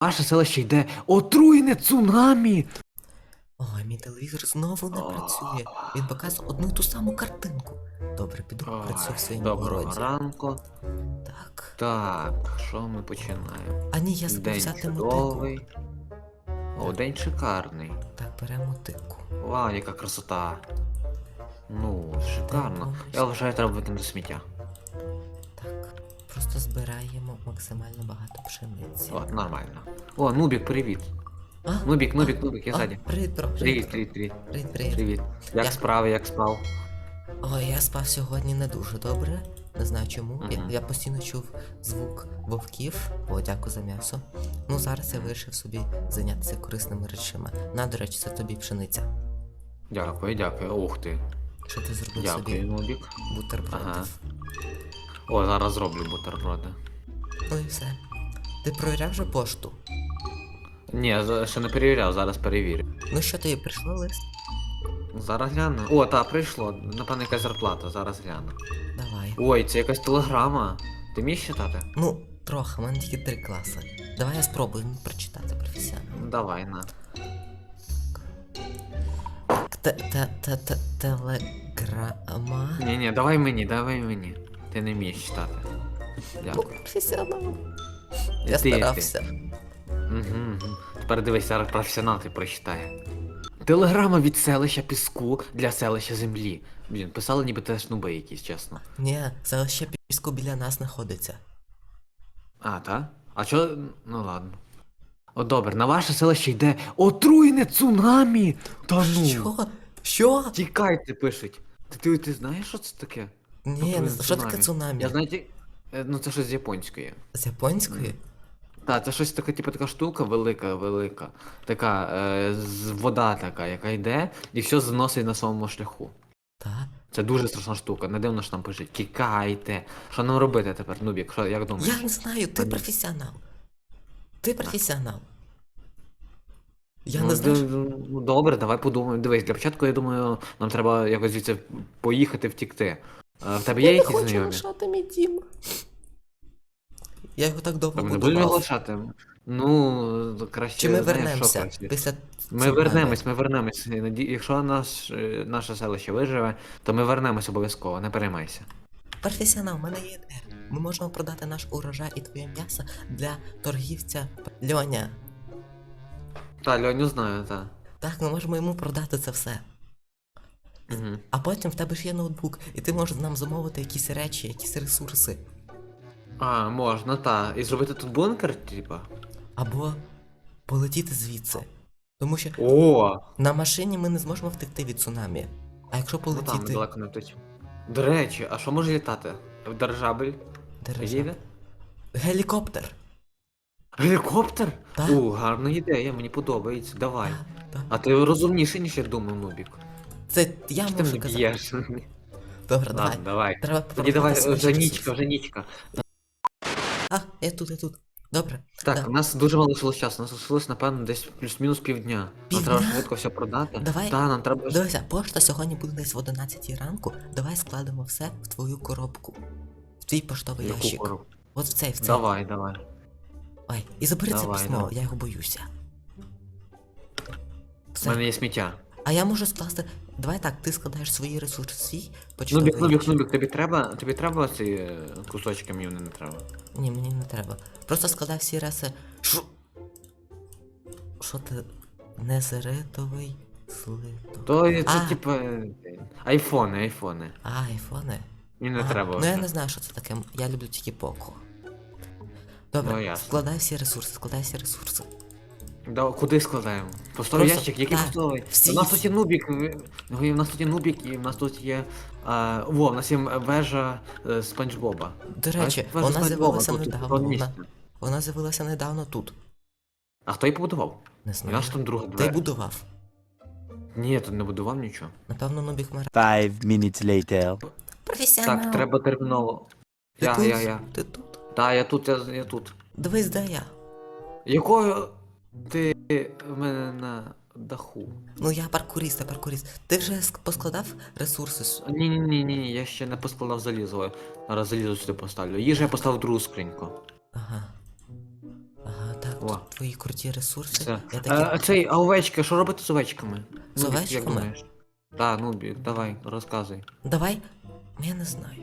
Ваше селище йде отруєне цунамі. Ой, мій телевізор знову не працює. Він показує одну ту саму картинку. Добре, піду працюю в своєму Доброго городі. ранку. Так. Так, що ми починаємо? А ні, я забув День взяти мотику. чудовий. О, день шикарний. Так, беремо мотику. Вау, яка красота. Ну, шикарно. Я вважаю, треба викинути сміття. Просто збираємо максимально багато пшениці. О, нормально. О, Нубік, привіт. А? Нубік, Нубік, Нубік, я ззаді. Привіт, бро, Привіт, привіт. привіт, привіт. Привіт, привіт. Як Я- справи, як спав? Ой, я спав сьогодні не дуже добре. Не знаю чому. Я, Мгм. я постійно чув звук вовків. О, дякую за м'ясо. Ну зараз я вирішив собі зайнятися корисними речами. На, до речі, це тобі пшениця. Дякую, дякую. Ух ти. Що ти зробив Дякую, собі Нубік. бутербродів? Ага. О, зараз зроблю бутерброди. Ну і все. Ти провіряв вже пошту? Ні, ще не перевіряв, зараз перевірю. Ну що тобі прийшло лист? Зараз гляну. О, та, прийшло. Напевно, якась зарплата, зараз гляну. Давай. Ой, це якась телеграма. Ти вмієш читати? Ну, трохи, в мене тільки три класи. Давай я спробую прочитати професіонально. Давай, на. Те- те- те- те- Телеграма. Ні, ні, давай мені, давай мені. Ти не вмієш читати. Дякую. професіонал. Я Ти, ти. старався. Угу, угу. Тепер дивись, зараз професіонал ти прочитає. Телеграма від селища піску для селища землі. Блін, писали ніби теж нуби якісь, чесно. Ні, селище піску біля нас знаходиться. А, та? А чо. Ну ладно. О, добре, на ваше селище йде отруєне цунамі! Та ну! Що? Що? Тікайте, пишуть. Ти, ти, ти знаєш, що це таке? Ні, не Отруєне. Що таке цунамі? Я знаю, ті- е, ну це щось з японської. З японської? Так, це щось таке, типу, така штука велика, велика. Така е, з вода така, яка йде, і все зносить на своєму шляху. Та. Це дуже страшна штука. Не дивно, що нам пишуть. Тікайте. Що нам робити тепер, Нубік? Що, як думаєш? Я не знаю, ти Ні. професіонал. Ти професіонал. Я ну, не знаю. д- що- ну, добре, давай подумаємо. Дивись, для початку, я думаю, нам треба якось звідси поїхати втікти. В тебе є Я не якісь хочу знайомі? лишати мій дім. Я його так довго Та ми не будемо будував. лишати. Ну, краще. Чи ми знаєш, що вернемося краще? після Ми вернемось, ми вернемось. І наді- Якщо наш, е, наше селище виживе, то ми вернемось обов'язково, не переймайся. Професіонал, в мене є ідея. Ми можемо продати наш урожай і твоє м'ясо для торгівця Льоня. Та, Льоню знаю, та. Так, ми можемо йому продати це все. Угу. А потім в тебе ж є ноутбук, і ти можеш нам замовити якісь речі, якісь ресурси. А, можна, та. І зробити тут бункер, типа. Або полетіти звідси. Тому що О! на машині ми не зможемо втекти від цунамі. А якщо Ну там полетіти. далеко не втече. До речі, а що може літати? Дирижабель? Дирижабль. Їде? Гелікоптер. Гелікоптер? Так. О, гарна ідея, мені подобається. Давай. Так, так. А ти розумніший, ніж я думав, Нубік. Це я Чи ти можу мене казати. б'єш? Добре, давай. Ладно, давай. Треба Тоді давай, продавати вже свої нічка, ресурси. А, я тут, я тут. Добре. Так, Да. у нас дуже мало лишилось часу. У нас лишилось, напевно, десь плюс-мінус півдня. Нам Півдня? треба швидко все продати. Давай. Так, нам треба. Дивися, пошта сьогодні буде десь в 11 ранку. Давай складемо все в твою коробку. В твій поштовий Яку ящик. коробку? От в цей, в цей. Давай, давай. Ой, і забери це Давай, письмо, давай. я його боюся. У Все. мене є сміття. А я можу скласти. Давай так, ти складаєш свої ресурси свій, почтовий Нубік, Нубік. Нубік, тобі треба. Тобі треба ці е, кусочки, мені не треба. Ні, мені не треба. Просто складай всі реси. Що? Що ти? Незеритовий слиток. То є- це А. типу. е, Айфони, айфони. А, айфони. Мені не Ага, треба. Ну я вже. не знаю, що це таке. Я люблю тільки поко. Добре, Ну, ясно. складай всі ресурси, складай всі ресурси. Да, куди складаємо? Постовий Просто- ящик, який всі- У нас тут є нубік, ви- ну, і в нас тут є нубік, і в нас тут є. А, во, в нас є вежа е, Спанч Боба. До речі, Вежа вона Спанч з'явилася Боба, тут недавно. одне Вона, місце. вона з'явилася недавно тут. А хто її побудував? Не І знаю. наш там друга Ти двері. будував. Ні, тут не будував нічого. Напевно, Нубік Мера. Five minutes later. Професіонал. Так, треба терміново. Ти Я, тут? я, я. Ти тут? Та, я тут, я, я тут. Дивись, де я. Якою ти в мене на даху? Ну я паркуріст, я паркуріст. Ти вже ск- поскладав ресурси? Ні, ні, ні, ні, я ще не поскладав залізо. Зараз залізо сюди поставлю. Їжу я поставив в другу скриньку. Ага. Ага, так, О, Во. твої круті ресурси. Все. Я А, такі. а цей, а овечки, що робити з овечками? З Нубік, овечками? Думаєш? Так, Нубік, давай, розказуй. Давай. Я не знаю.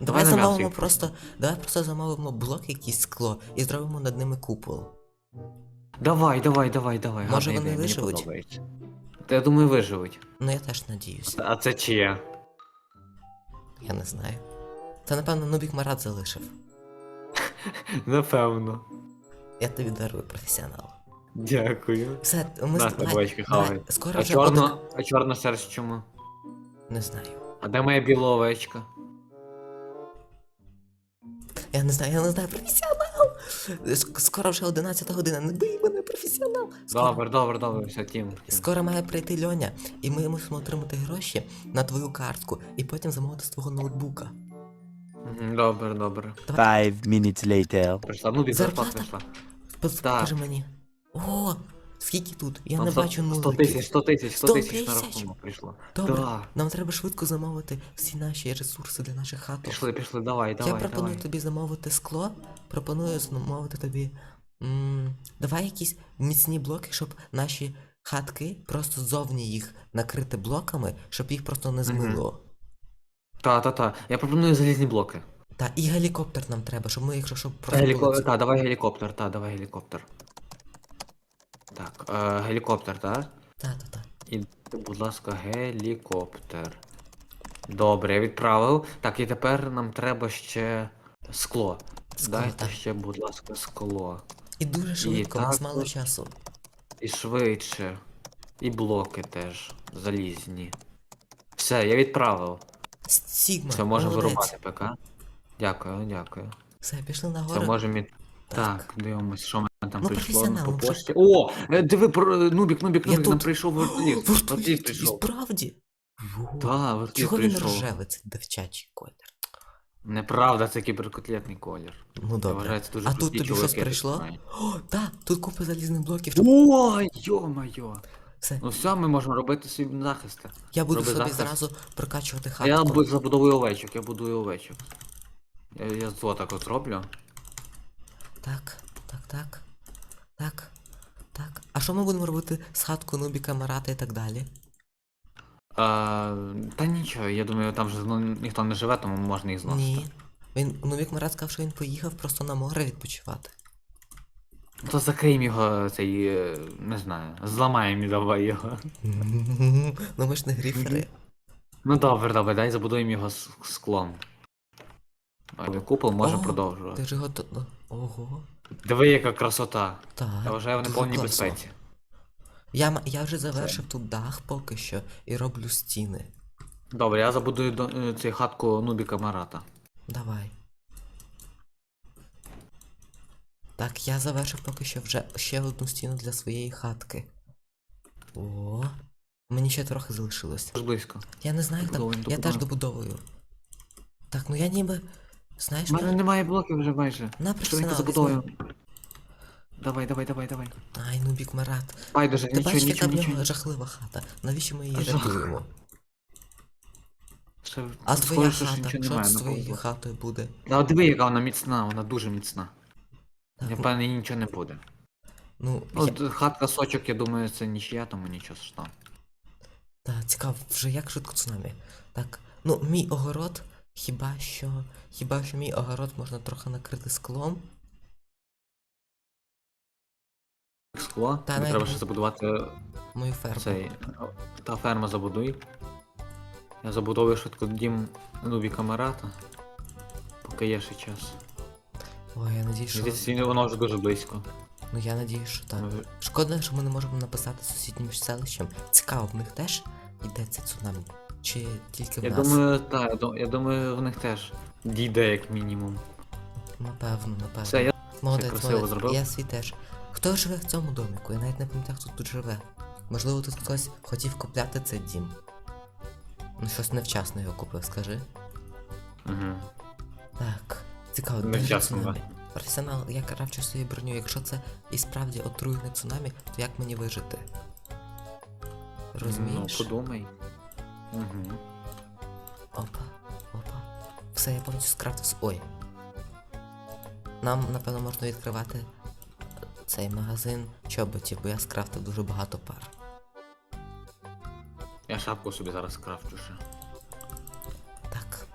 Давай Давай на замовимо м'ясо їх. просто. Давай просто замовимо блок якийсь скло і зробимо над ними купол. Давай, давай, давай, давай. Може, гарна вони ідея, мені виживуть? подобається. Та я думаю, виживуть. Ну я теж надіюсь. А це чия? Я не знаю. Це напевно Нубік Марат залишив. Напевно. Я тобі дарую професіонал. Дякую. Все, ми На, з- давай, овечки давай, хавай. Скоро А вже чорна, один- а чорна шерсть чому? Не знаю. А де моя біла овечка? Я не знаю, я не знаю, професіонал! Ск- Скоро вже 11 година, не бий мене, професіонал! Скоро, Добре, добре, добре, все, тім. скоро має прийти Льоня, і ми мусимо отримати гроші на твою картку, і потім замовити з твого ноутбука. Мгм, Добре, добре. Five minutes later. Прийшла, ну від зарплата Зарплата? прийшла. Пос- Так. Покажи мені. О, скільки тут? Я Там не сто- бачу 100 нуликів. тисяч, 100 тисяч, 100 100 тисяч на тисяч? рахунок прийшло. Добре, Да. нам треба швидко замовити всі наші ресурси для наших хаток. Пішли, пішли, давай, давай, Я пропоную давай. тобі замовити скло, пропоную замовити тобі. М- давай якісь міцні блоки, щоб наші хатки просто ззовні їх накрити блоками, щоб їх просто не змило. Та, та, та. Я пропоную залізні блоки. Та і гелікоптер нам треба, щоб ми, якщо щоб просто. Геліко... Та, давай гелікоптер, та, давай гелікоптер. Так, е, гелікоптер, так? Та, та, та. І, будь ласка, гелікоптер. Добре, я відправив. Так, і тепер нам треба ще скло. Дайте ще, будь ласка, скло. І дуже швидко, у нас також- мало часу. І швидше. І блоки теж залізні. Все, я відправив. Сігма, Все, можемо молодець. вирубати ПК. Дякую, дякую. Все, пішли Все, нагору. можемо і... Так. Так, дивимось, що мене там Ну, прийшло професіонал, по вже- пошті. О! е, Диви, про... Нубік, Нубік, Я Нубік, нам тут. прийшов вертоліт. Вертоліт вертоліт, і прийшов. справді. Так, вертоліт Чого він прийшов. рожевий, цей девчачий колір? Неправда, це кіберкотлетний колір. Ну Це добре. вважається дуже А тут прості тобі щось я прийшло? О, так, тут купа залізних блоків. Ой, йо-моє. Все, Ну все, ми можемо робити собі захисти. я буду роби собі захист. зразу прокачувати А я хатку. бу- забудовую овечок, я будую овечок. Я, я зло так от роблю. Так, так, так. Так. Так. А що ми будемо робити з хаткою Нубіка, Марата і так далі? А, та нічого, я думаю, там же ну, ніхто не живе, тому можна їх зносити. Ні. Він Нубік Марат сказав, що він поїхав просто на море відпочивати. То закриємо його цей, е, не знаю, зламаємо і давай його. Ну ми ж не гріфери. Ну добре, добре, дай забудуємо його з склом. Ой, Купол може О, продовжувати. Ти ж його то. Ого. Диви, яка красота. Так. Я вважаю, вони дуже повній класно. безпеці. Я, я вже завершив тут дах поки що і роблю стіни. Добре, я забудую до, е, цю хатку Нубіка Марата. Давай. Так, я завершив поки що вже ще одну стіну для своєї хатки. О, мені ще трохи залишилось. Близько. Я не знаю. Добудовуємо, Я теж добудовую. Так, ну я ніби. Знаєш, У мене немає блоків вже майже. на Швидко професіонал. забудовуємо. Давай, давай, давай, давай. Ай, ну бік Марат. Байдуже, Ти нічого, бачиш, яка нічого, в нього нічого. жахлива хата. Навіщо ми її Жах. рятуємо? Ще, А твоя що ж хата, нічого що немає з на твоєю блоках. хатою буде? Та диви, яка вона міцна, вона дуже міцна. Так, Я ну, певний нічого не буде. ну, Ну, я... д- хатка сочок, я думаю, це нічия, тому нічого страшного. Та, цікаво, вже як швидко цунамі. Так, ну, мій огород, хіба що. Хіба що мій огород можна трохи накрити склом. Скло, Та, Тобі навіть треба не- ще забудувати Мою ферму. цей. Та ферма забудуй. Я забудовую швидко дім Нубіка Марата. Поки є ще час. Ой, я надію, що. Десь він- воно вже дуже близько. Ну я надію, що так. Ми- Шкода, що ми не можемо написати сусіднім селищем. Цікаво, в них теж йдеться цунамі. Чи тільки в Я нас? думаю, так, я дум- я думаю, в них теж дійде як мінімум. Напевно, напевно. Все, я молодець, красиво молодець. зробив. Я свій теж. Хто живе в цьому доміку? Я навіть не пам'ятаю, хто тут живе. Можливо, тут хтось хотів купляти цей дім. Ну, щось невчасно його купив, скажи. Угу. Так, цікаво, де цунамі? Професіонал, я кравчу свою броню. Якщо це і справді отруєне цунамі, то як мені вижити? Розумієш? Ну, подумай. Угу. Опа, опа. Все, я повністю скрафтив. Ой. Нам, напевно, можна відкривати цей магазин чоботів, бо я скрафтив дуже багато пар. Я шапку собі зараз крафчу ще. Так.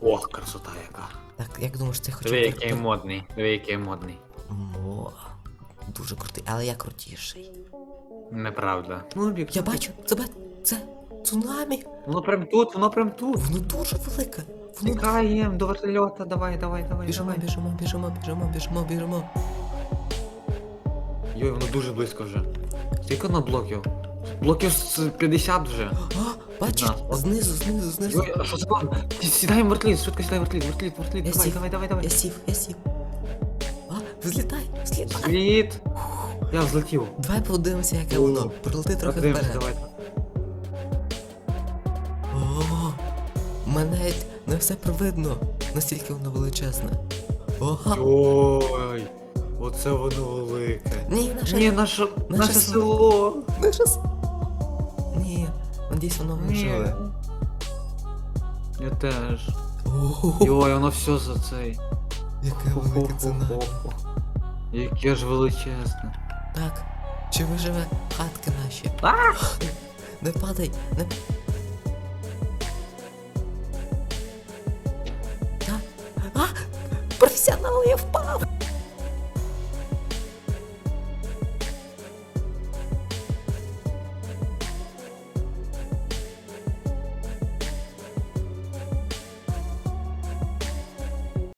Ох, красота яка. Так, як думаєш, ти хочеш. Диви, який модний. Диви, який модний. О, дуже крутий, але я крутіший. Неправда. Ну. Я бачу, це це цунамі. Воно прям тут, воно прям тут. Воно дуже велике. Воно Тікаєм до вертольота, давай, давай, давай, Біжимо, давай. біжимо, біжимо, біжимо, біжимо, біжимо. Йой, воно дуже близько вже. Скільки на блоків? Блоків з 50 вже. А, бачиш, знизу, знизу, знизу. Йой, а що це там? Ті- Сідаємо в вертліт, швидко сідай в вертліт, вертліт, вертліт, Я давай, сів. давай, давай, давай. Я сів, я сів. А, взлітай, взлітай. Світ! Я взлетів. Давай подивимося, яке воно. Прилети трохи Подивимось, вперед. давай. О, мене навіть не все видно, настільки воно величезне. Ого. Ой, оце воно велике. Ні, наше, Ні, наше, наше наше село. село. наше... с- Ні, надіюсь, воно Ні. Я теж. Йой, воно все за цей. яке велике ціна. Хо-хо-хо-хо. Яке ж величезне. Так, чи виживе хатки наші? Не падай, не. Так. А! Професіонал, я впав!